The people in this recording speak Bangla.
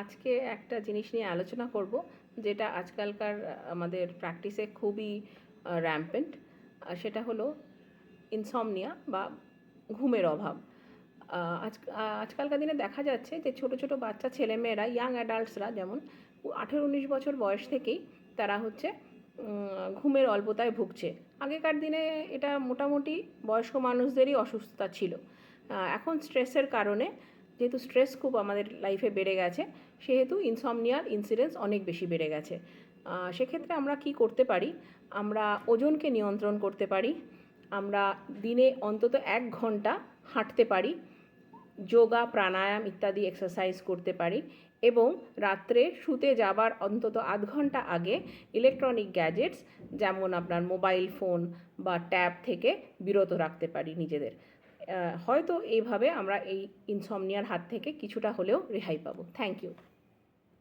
আজকে একটা জিনিস নিয়ে আলোচনা করব, যেটা আজকালকার আমাদের প্র্যাকটিসে খুবই র্যাম্পেন্ট সেটা হলো ইনসমনিয়া বা ঘুমের অভাব। আজ আজকালকার দিনে দেখা যাচ্ছে যে ছোট ছোট বাচ্চা ছেলেমেয়েরা ইয়াং অ্যাডাল্টসরা যেমন আঠেরো উনিশ বছর বয়স থেকেই তারা হচ্ছে ঘুমের অল্পতায় ভুগছে। আগেকার দিনে এটা মোটামুটি বয়স্ক মানুষদেরই অসুস্থতা ছিল। এখন স্ট্রেসের কারণে যেহেতু স্ট্রেস খুব আমাদের লাইফে বেড়ে গেছে, সেহেতু ইনসমনিয়ার ইনসিডেন্স অনেক বেশি বেড়ে গেছে। সেক্ষেত্রে আমরা কি করতে পারি? আমরা ওজনকে নিয়ন্ত্রণ করতে পারি, আমরা দিনে অন্তত এক ঘণ্টা হাঁটতে পারি, যোগা, প্রাণায়াম ইত্যাদি এক্সারসাইজ করতে পারি এবং রাত্রে শুতে যাবার অন্তত আধ ঘণ্টা আগে ইলেকট্রনিক গ্যাজেটস যেমন আপনার মোবাইল ফোন বা ট্যাব থেকে বিরত রাখতে পারি নিজেদের। হয়তো এইভাবে আমরা এই ইনসমনিয়ার হাত থেকে কিছুটা হলেও রেহাই পাবো। Thank you